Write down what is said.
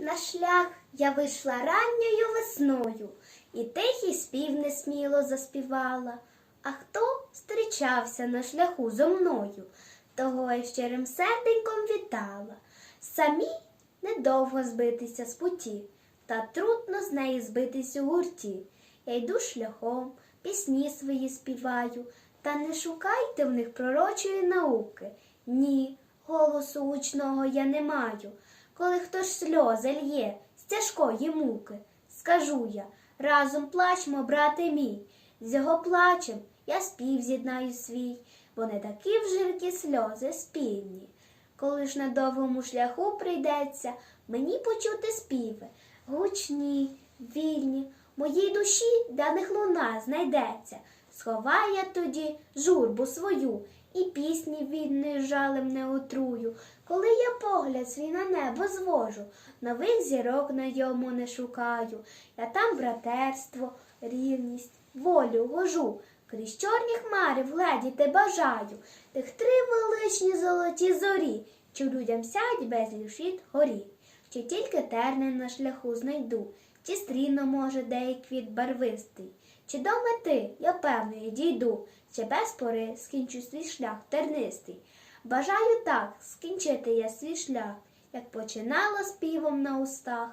На шлях я вийшла ранньою весною, і тихий спів несміло заспівала. А хто зустрічався на шляху зо мною, того я щирим серденьком вітала. Самі недовго збитися з путі, та трудно з неї збитись у гурті. Я йду шляхом, пісні свої співаю, та не шукайте в них пророчої науки. Ні, голосу гучного я не маю. Коли хтось сльози лє з тяжкої муки, скажу я, разом плачмо, брате мій, з його плачем я спів з'єднаю свій, бо не такі в жиркі сльози спільні. Коли ж на довгому шляху прийдеться мені почути співи, гучні, вільні, моїй душі для них луна знайдеться. Сховай я тоді журбу свою і пісні вільною жалем не отрую. Коли я погляд свій на небо звожу, нових зірок на йому не шукаю. Я там братерство, рівність, волю гожу. Крізь чорні хмари вгледіти бажаю тих три величні золоті зорі, що людям сядь без лішіт горі. Чи тільки терни на шляху знайду, чи стріно, може, деяк квіт барвистий, чи до мети я певної дійду, чи без пори скінчу свій шлях тернистий. Бажаю так скінчити я свій шлях, як починала співом на устах.